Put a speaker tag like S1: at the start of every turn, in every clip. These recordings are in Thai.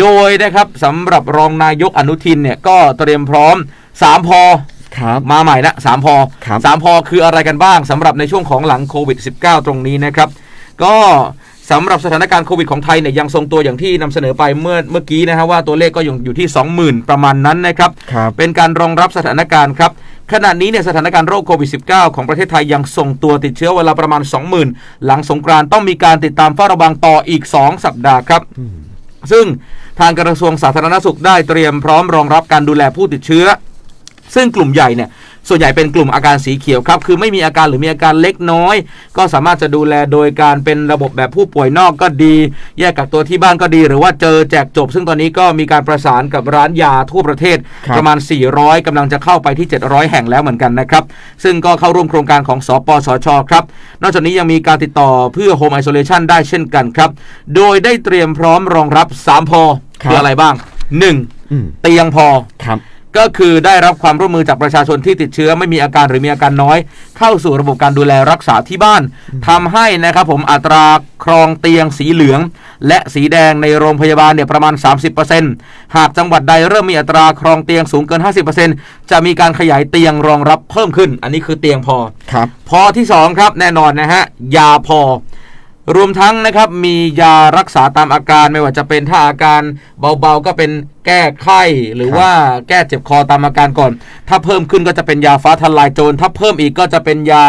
S1: โดยนะครับสำหรับรองนายกอนุทินเนี่ยก็เตรียมพร้อม3พอ
S2: ครับ
S1: มาใหม่ละสามพอ
S2: ครับ
S1: สามพอคืออะไรกันบ้างสำหรับในช่วงของหลังโควิด -19 ตรงนี้นะครับ ก็สำหรับสถานการณ์โควิดของไทยเนี่ยยังทรงตัวอย่างที่นำเสนอไปเมื่อเมื่อกี้นะฮะว่าตัวเลขก็ยังอยู่ที่ 20,000 ประมาณนั้นนะครับ
S2: ครับ
S1: เป็นการรองรับสถานการณ์ครับ ขณะนี้เนี่ยสถานการณ์โรคโควิด -19 ของประเทศไทยยังทรงตัวติดเชื้อเวลาประมาณ 20,000 หลังสงกรานต์ต้องมีการติดตามเฝ้าระวังต่ออีก 2 สัปดาห์ครับ ซึ่ง ทางกระทรวงสาธารณสุขได้เตรียมพร้อมรองรับการดูแลผู้ติดเชื้อ ซึ่งกลุ่มใหญ่เนี่ยส่วนใหญ่เป็นกลุ่มอาการสีเขียวครับ คือไม่มีอาการหรือมีอาการเล็กน้อย ก็สามารถจะดูแลโดยการเป็นระบบแบบผู้ป่วยนอกก็ดี แยกกักตัวที่บ้านก็ดี หรือว่าเจอแจกจบ ซึ่งตอนนี้ก็มีการประสานกับร้านยาทั่วประเทศ
S2: ครับ
S1: ประมาณ 400กำลังจะเข้าไปที่ 700 แห่งแล้วเหมือนกันนะครับ ซึ่งก็เข้าร่วมโครงการของสปสชครับ นอกจากนี้ยังมีการติดต่อเพื่อ Home Isolation ได้เช่นกันครับ โดยได้เตรียมพร้อมรองรับ 3พอ
S2: ครับ
S1: คืออะไรบ้าง
S2: อืม
S1: 1. เตียงพอ
S2: ครับ
S1: ก็คือได้รับความร่วมมือจากประชาชนที่ติดเชื้อไม่มีอาการหรือมีอาการน้อย เข้าสู่ระบบการดูแลรักษาที่บ้านทำให้นะครับผมอัตราครองเตียงสีเหลือง และสีแดงในโรงพยาบาลเนี่ยประมาณ 30%หากจังหวัดใดเริ่มมีอัตราครองเตียงสูงเกิน 50%จะมีการขยายเตียงรองรับเพิ่มขึ้น อันนี้คือเตียงพอ
S2: ครับ
S1: พอที่ 2 ครับแน่นอนนะฮะยาพอ รวมทั้งนะครับมียารักษาตามอาการไม่ว่าจะเป็นถ้าอาการเบาๆก็เป็นแก้ไข้หรือ
S2: ครับ
S1: ว่าแก้เจ็บคอตามอาการก่อน ถ้าเพิ่มขึ้นก็จะเป็นยาฟ้าทลายโจรถ้าเพิ่มอีกก็จะเป็นยา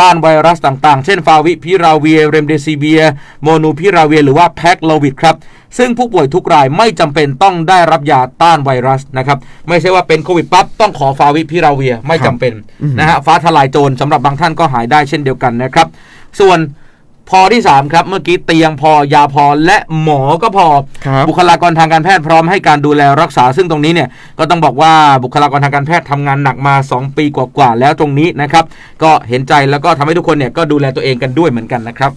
S1: ต้านไวรัสต่างๆ เช่นฟาวิพิราเวียเรมเดซิเวีย โมนูพิราเวีย หรือว่าแพ็กโลวิดครับ ซึ่งผู้ป่วยทุกรายไม่จำเป็นต้องได้รับยาต้านไวรัสนะครับไม่ใช่ว่าเป็นโควิดปั๊บต้องขอฟาวิพิราเวียไม่จำเป็น
S2: อืม
S1: นะฮะฟ้าทลายโจรสำหรับบางท่านก็หายได้เช่นเดียวกันนะครับ ส่วน พอที่ 3 ครับ เมื่อกี้เตียงพอยาพอและหมอก็พอ
S2: ครับ
S1: บุคลากรทางการแพทย์พร้อมให้การดูแลรักษา ซึ่งตรงนี้เนี่ยก็ต้องบอกว่าบุคลากรทางการแพทย์ทำงานหนักมา 2 ปีกว่าๆแล้วตรงนี้นะครับ ก็เห็นใจแล้วก็ทำให้ทุกคนเนี่ยก็ดูแลตัวเองกันด้วยเหมือนกันนะครับ